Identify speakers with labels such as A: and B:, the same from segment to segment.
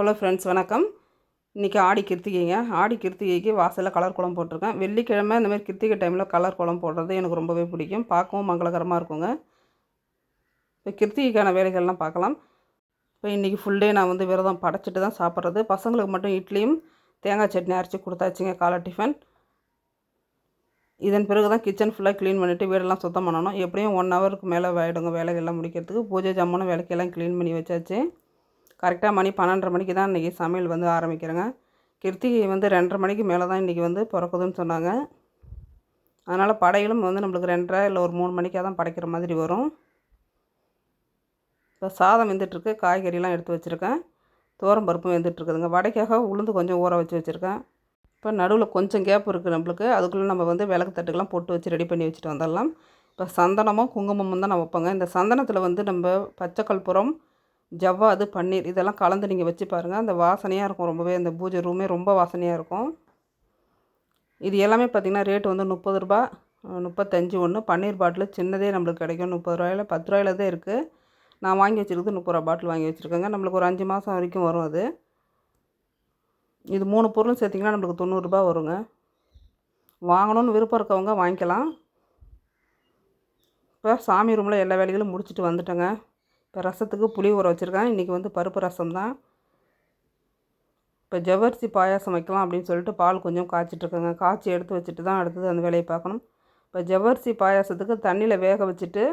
A: Hello friends வணக்கம். இன்றைக்கி ஆடி கிருத்திகைங்க. ஆடி கிருத்திகைக்கு வாசலில் கலர் குளம் போட்டிருக்கேன். வெள்ளிக்கிழமை இந்த மாதிரி கிருத்திகை டைமில் கலர் குளம் போடுறது எனக்கு ரொம்பவே பிடிக்கும். பார்க்கவும் மங்களகரமாக இருக்குங்க. இப்போ கிருத்திகைக்கான வேலைகள்லாம் பார்க்கலாம். இப்போ இன்றைக்கி ஃபுல் டே நான் வந்து விரதம் படைச்சிட்டு தான் சாப்பிட்றது. பசங்களுக்கு மட்டும் இட்லியும் தேங்காய் சட்னி அரைச்சி கொடுத்தாச்சுங்க காலை டிஃபன் இதன் பிறகு தான் கிச்சன் ஃபுல்லாக க்ளீன் பண்ணிவிட்டு வீடெல்லாம் சுத்தம் பண்ணணும். எப்படியும் ஒன் ஹவருக்கு மேலே ஆகிடுங்க வேலைகள்லாம் முடிக்கிறதுக்கு. பூஜை ஜம்முன்னு விளக்கெல்லாம் க்ளீன் பண்ணி வச்சாச்சு. கரெக்டாக மணி பன்னெண்டரை மணிக்கு தான் இன்றைக்கி சமையல் வந்து ஆரம்பிக்கிறேங்க. கிருத்திகை வந்து ரெண்டரை மணிக்கு மேலே தான் இன்றைக்கி வந்து பிறக்குதுன்னு சொன்னாங்க. அதனால் படைகளும் வந்து நம்மளுக்கு ரெண்டரை இல்லை ஒரு மூணு மணிக்காக தான் படைக்கிற மாதிரி வரும். இப்போ சாதம் வெந்துட்டுருக்கு காய்கறிலாம் எடுத்து வச்சுருக்கேன். தோரம் பருப்பும் வெந்துட்டுருக்குதுங்க. வடைக்காக உளுந்து கொஞ்சம் ஊற வச்சு வச்சுருக்கேன். இப்போ நடுவில் கொஞ்சம் கேப் இருக்குது நம்மளுக்கு. அதுக்குள்ளே நம்ம வந்து விளக்கு தட்டுக்கெலாம் போட்டு வச்சு ரெடி பண்ணி வச்சுட்டு வந்துடலாம். இப்போ சந்தனமும் குங்குமமும் தான் நான் வைப்பேங்க. இந்த சந்தனத்தில் வந்து நம்ம பச்சை கற்பூரம் ஜவ்வாது பன்னீர் இதெல்லாம் கலந்து நீங்கள் வச்சு பாருங்கள் அந்த வாசனையாக இருக்கும் ரொம்பவே. அந்த பூஜை ரூமே ரொம்ப வாசனையாக இருக்கும். இது எல்லாமே பார்த்திங்கன்னா ரேட்டு வந்து முப்பது ரூபா முப்பத்தஞ்சு ஒன்று பன்னீர் பாட்டில் சின்னதே நம்மளுக்கு கிடைக்கும். முப்பது ரூபாயில் பத்து ரூபாயில் தான் இருக்குது நான் வாங்கி வச்சுருக்கிறது முப்பது ரூபா பாட்டில் வாங்கி வச்சுருக்கேங்க. நம்மளுக்கு ஒரு அஞ்சு மாதம் வரைக்கும் வரும் அது. இது மூணு பொருளும் சேர்த்திங்கன்னா நம்மளுக்கு தொண்ணூறுரூபா வருங்க. வாங்கணும்னு விருப்பம் இருக்கவங்க வாங்கிக்கலாம். இப்போ சாமி ரூமில் எல்லா வேலைகளும் முடிச்சுட்டு வந்துட்டேங்க. இப்போ ரசத்துக்கு புளி ஊற வச்சுருக்கேன். இன்றைக்கி வந்து பருப்பு ரசம் தான். இப்போ ஜவ்வரிசி பாயாசம் வைக்கலாம் அப்படின்னு சொல்லிட்டு பால் கொஞ்சம் காய்ச்சிட்ருக்கேங்க. காய்ச்சி எடுத்து வச்சுட்டு தான் அடுத்தது அந்த வேலையை பார்க்கணும். இப்போ ஜவ்வரிசி பாயாசத்துக்கு தண்ணியில் வேக வச்சுட்டு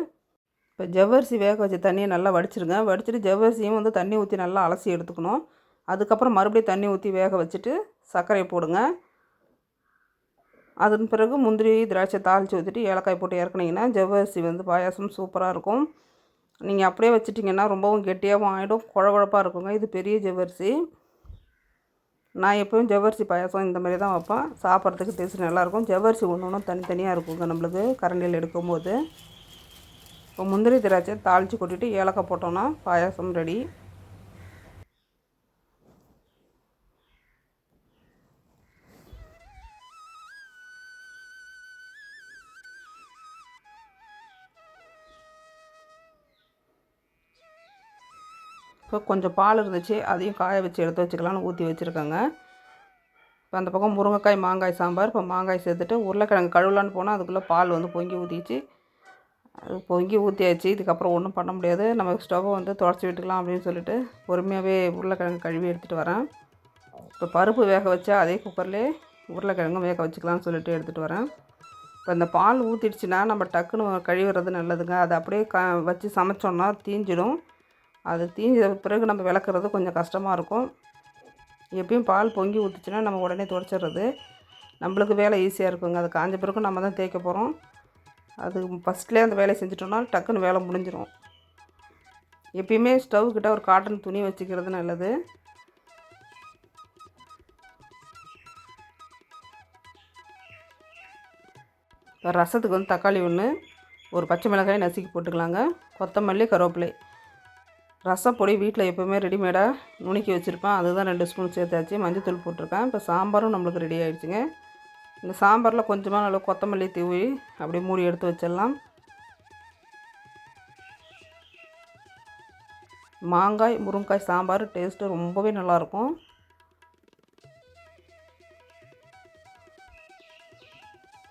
A: இப்போ ஜவ்வரிசி வேக வச்ச தண்ணியை நல்லா வடிச்சிருங்க. வடிச்சிட்டு ஜவ்வரிசியும் வந்து தண்ணி ஊற்றி நல்லா அலசி எடுத்துக்கணும். அதுக்கப்புறம் மறுபடியும் தண்ணி ஊற்றி வேக வச்சுட்டு சர்க்கரையை போடுங்க. அதன் பிறகு முந்திரி திராட்சை தாளித்து ஊற்றிட்டு ஏலக்காய் போட்டு இறக்குனீங்கன்னா ஜவ்வரிசி வந்து பாயாசம் சூப்பராக இருக்கும். நீங்கள் அப்படியே வச்சிட்டிங்கன்னா ரொம்பவும் கெட்டியாகவும் ஆகிடும் குழகுழப்பாக இருக்குங்க. இது பெரிய ஜவ்வரிசி. நான் எப்போயும் ஜவ்வரிசி பாயாசம் இந்த மாதிரி தான் வைப்பேன். சாப்பிட்றதுக்கு டேஸ்ட் நல்லாயிருக்கும். ஜவ்வரிசி ஒன்று ஒன்றும் தனித்தனியாக இருக்குங்க நம்மளுக்கு கரண்டியில் எடுக்கும்போது. இப்போ முந்திரி திராட்சை தாளித்து கொட்டிட்டு ஏலக்காய் போட்டோன்னா பாயாசம் ரெடி. இப்போ கொஞ்சம் பால் இருந்துச்சு அதையும் காய வச்சு எடுத்து வச்சுக்கலாம்னு ஊற்றி வச்சுருக்கேங்க. இப்போ அந்த பக்கம் முருங்கைக்காய் மாங்காய் சாம்பார். இப்போ மாங்காய் சேர்த்துட்டு உருளைக்கிழங்கு கழுவலான்னு போனால் அதுக்குள்ளே பால் வந்து பொங்கி ஊற்றிச்சு அது பொங்கி ஊற்றியாச்சு இதுக்கப்புறம் ஒன்றும் பண்ண முடியாது. நம்ம ஸ்டவ்வை வந்து தொடச்சி விட்டுக்கலாம் அப்படின்னு சொல்லிட்டு பொறுமையாகவே உருளைக்கிழங்கு கழுவி எடுத்துகிட்டு வரேன். இப்போ பருப்பு வேக வச்சா அதே குக்கர்லேயே உருளைக்கிழங்கும் வேக வச்சுக்கலாம்னு சொல்லிட்டு எடுத்துகிட்டு வரேன். இப்போ இந்த பால் ஊற்றிடுச்சுன்னா நம்ம டக்குன்னு கழுவுறது நல்லதுங்க. அதை அப்படியே க வச்சு சமைச்சோன்னா தீஞ்சிடும். அது தீஞ்ச பிறகு நம்ம விளக்குறது கொஞ்சம் கஷ்டமாக இருக்கும். எப்பயும் பால் பொங்கி ஊற்றுச்சுன்னா நம்ம உடனே துடைச்சிடுறது நம்மளுக்கு வேலை ஈஸியாக இருக்குங்க. அது காஞ்ச பிறகு நம்ம தான் தேய்க்க போகிறோம் அது ஃபஸ்ட்லேயே அந்த வேலையை செஞ்சிட்டோம்னா டக்குன்னு வேலை முடிஞ்சிடும் எப்பயுமே ஸ்டவ் கிட்ட ஒரு காட்டன் துணி வச்சுக்கிறது நல்லது. ரசத்துக்கு வந்து தக்காளி ஒன்று ஒரு பச்சை மிளகாய் நசுக்கி போட்டுக்கலாங்க. கொத்தமல்லி கருவேப்பிலை. ரசப்பொடி வீட்டில் எப்போவுமே ரெடிமேடாக நுணுக்கி வச்சுருப்பேன். அதுதான் ரெண்டு ஸ்பூன் சேர்த்தாச்சு. மஞ்சத்தூள் போட்டிருக்கேன். இப்போ சாம்பாரும் நம்மளுக்கு ரெடி ஆகிடுச்சுங்க இந்த சாம்பாரில் கொஞ்சமாக நல்லா கொத்தமல்லி தூவி அப்படியே மூடி எடுத்து வச்சிடலாம். மாங்காய் முருங்காய் சாம்பார் டேஸ்ட்டு ரொம்பவே நல்லாயிருக்கும்.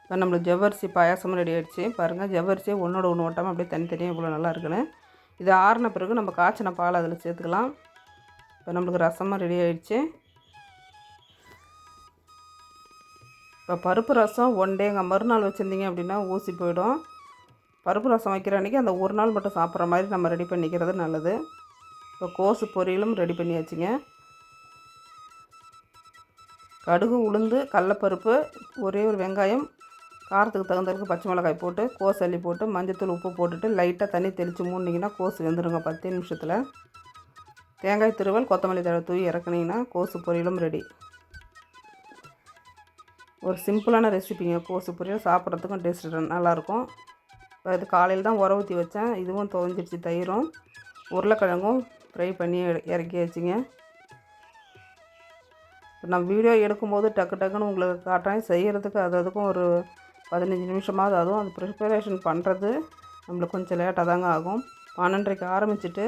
A: இப்போ நம்மளுக்கு ஜவ்வரிசி பாயாசமும் ரெடி ஆகிடுச்சு பாருங்கள் ஜவ்வரிசியை ஒன்றோட ஒன்று ஓட்டாமல் அப்படியே தனித்தனியாக இவ்வளோ நல்லா இருக்குன்னு. இது ஆறின பிறகு நம்ம காய்ச்சின பால் அதில் சேர்த்துக்கலாம். இப்போ நம்மளுக்கு ரசமாக ரெடி ஆகிடுச்சு இப்போ பருப்பு ரசம் ஒன் டேங்க மறுநாள் வச்சுருந்தீங்க அப்படின்னா ஊசி போயிடும். பருப்பு ரசம் வைக்கிற அன்றைக்கி அந்த ஒரு நாள் மட்டும் சாப்பிட்ற மாதிரி நம்ம ரெடி பண்ணிக்கிறது நல்லது. இப்போ கோசு பொரியலும் ரெடி பண்ணியாச்சுங்க. கடுகு உளுந்து கடலப்பருப்பு ஒரே ஒரு வெங்காயம் காரத்துக்கு தகுந்தளவுக்கு பச்சை மிளகாய் போட்டு கோஸ் அள்ளி போட்டு மஞ்சத்தூள் உப்பு போட்டுட்டு லைட்டாக தண்ணி தெளித்து மூடினீங்கன்னா கோஸ் வெந்துடுங்க பத்து நிமிஷத்தில் தேங்காய் திருவல் கொத்தமல்லி தழை தூவி இறக்குனீங்கன்னா கோசு பொரியலும் ரெடி ஒரு சிம்பிளான ரெசிபிங்க. கோசு பொரியல் சாப்பிட்றதுக்கும் டேஸ்ட் நல்லாயிருக்கும். இப்போ இது காலையில் தான் உர ஊற்றி வச்சேன். இதுவும் துவஞ்சிடுச்சு தயிரும். உருளைக்கிழங்கும் ஃப்ரை பண்ணி இறக்கி வச்சுங்க. இப்போ நான் வீடியோ எடுக்கும்போது டக்கு டக்குன்னு உங்களுக்கு காட்டுறேன். செய்கிறதுக்கு அது அதுக்கும் ஒரு பதினஞ்சு நிமிஷமாவது அதுவும் அது ப்ரிப்பரேஷன் பண்ணுறது நம்மளுக்கு கொஞ்சம் லேட்டாக தாங்க ஆகும். பன்னெண்டரைக்கு ஆரம்பிச்சுட்டு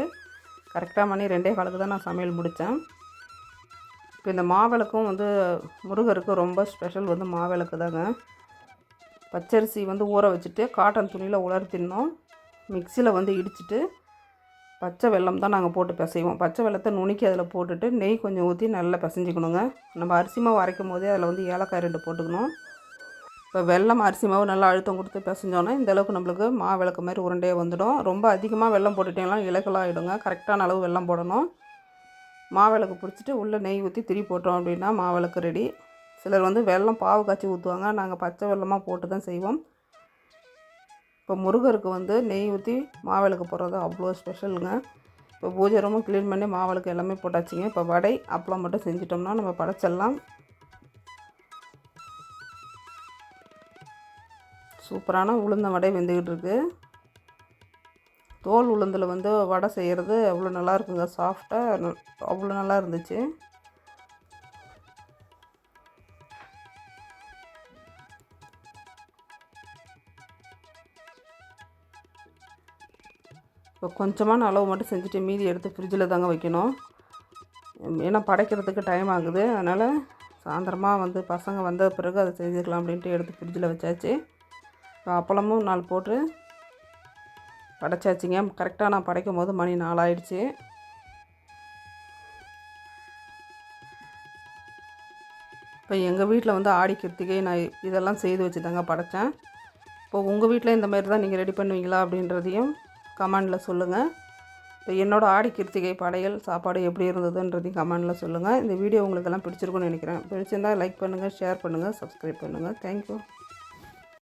A: கரெக்டாக மணி ரெண்டே காலுக்கு தான் நான் சமையல் முடித்தேன். இப்போ இந்த மாவிளக்கும் வந்து முருகருக்கு ரொம்ப ஸ்பெஷல் வந்து மாவிளக்கு தாங்க. பச்சரிசி வந்து ஊற வச்சுட்டு காட்டன் துணியில் உலர்த்தினோம் மிக்சியில் வந்து இடிச்சிட்டு பச்சை வெல்லம் தான் நாங்கள் போட்டு பிசைவோம். பச்சை வெல்லத்தை நுணுக்கி அதில் போட்டுட்டு நெய் கொஞ்சம் ஊற்றி நல்லா பிசைஞ்சிக்கணுங்க. நம்ம அரிசி மாவு அரைக்கும் போதே அதில் வந்து ஏலக்காய் ரெண்டு போட்டுக்கணும். இப்போ வெல்லம் அரிசி மாவு நல்லா அழுத்தம் கொடுத்து பிசைஞ்சோன்னா இந்த அளவுக்கு நம்மளுக்கு மா விளக்கு மாதிரி உருண்டையே வந்துடும். ரொம்ப அதிகமாக வெள்ளம் போட்டுட்டிங்கன்னா இலக்கெல்லாம் ஆகிடுங்க கரெக்டான அளவு வெல்லம் போடணும். மாவிளக்கு பிடிச்சிட்டு உள்ளே நெய் ஊற்றி திரி போட்டோம் அப்படின்னா மாவிளக்கு ரெடி. சிலர் வந்து வெல்லம் பாவு காய்ச்சி ஊற்றுவாங்க. நாங்கள் பச்சை வெல்லமாக போட்டு தான் செய்வோம். இப்போ முருகருக்கு வந்து நெய் ஊற்றி மாவிளக்கு போடுறது அவ்வளோ ஸ்பெஷலுங்க. இப்போ பூஜை ரூமும் க்ளீன் பண்ணி மாவிளக்கு எல்லாமே போட்டாச்சுங்க. இப்போ வடை அப்பளம் மட்டும் செஞ்சிட்டோம்னா நம்ம படைச்சிடலாம். சூப்பரான உளுந்த வடை வெந்துக்கிட்டு இருக்கு. தோல் உளுந்தில் வந்து வடை செய்கிறது அவ்வளோ நல்லா இருக்குங்க. சாஃப்டாக அவ்வளோ நல்லா இருந்துச்சு. இப்போ கொஞ்சமான அளவு மட்டும் செஞ்சுட்டு மீதி எடுத்து ஃப்ரிட்ஜில் தாங்க வைக்கணும். ஏன்னா படைக்கிறதுக்கு டைம் ஆகுது. அதனால் சாயந்தரமாக வந்து பசங்க வந்த பிறகு அதை செஞ்சுக்கலாம் அப்படின்ட்டு எடுத்து ஃப்ரிட்ஜில் வச்சாச்சு. இப்போ அப்பளமும் நாலு போட்டு படைச்சாச்சுங்க. கரெக்டாக நான் படைக்கும் போது மணி நாலாயிடுச்சு. இப்போ எங்கள் வீட்டில் வந்து ஆடி கிருத்திகை நான் இதெல்லாம் செய்து வச்சு தாங்க படைத்தேன் இப்போ உங்கள் வீட்டில் இந்த மாதிரி தான் நீங்கள் ரெடி பண்ணுவீங்களா அப்படின்றதையும் கமெண்டில் சொல்லுங்கள் இப்போ என்னோடய ஆடி கிருத்திகை படையல் சாப்பாடு எப்படி இருந்ததுன்றதையும் கமெண்டில் சொல்லுங்கள் இந்த வீடியோ உங்களுக்கெல்லாம் பிடிச்சிருக்குன்னு நினைக்கிறேன். பிடிச்சிருந்தால் லைக் பண்ணுங்கள் ஷேர் பண்ணுங்கள் சப்ஸ்கிரைப் பண்ணுங்கள் தேங்க்யூ.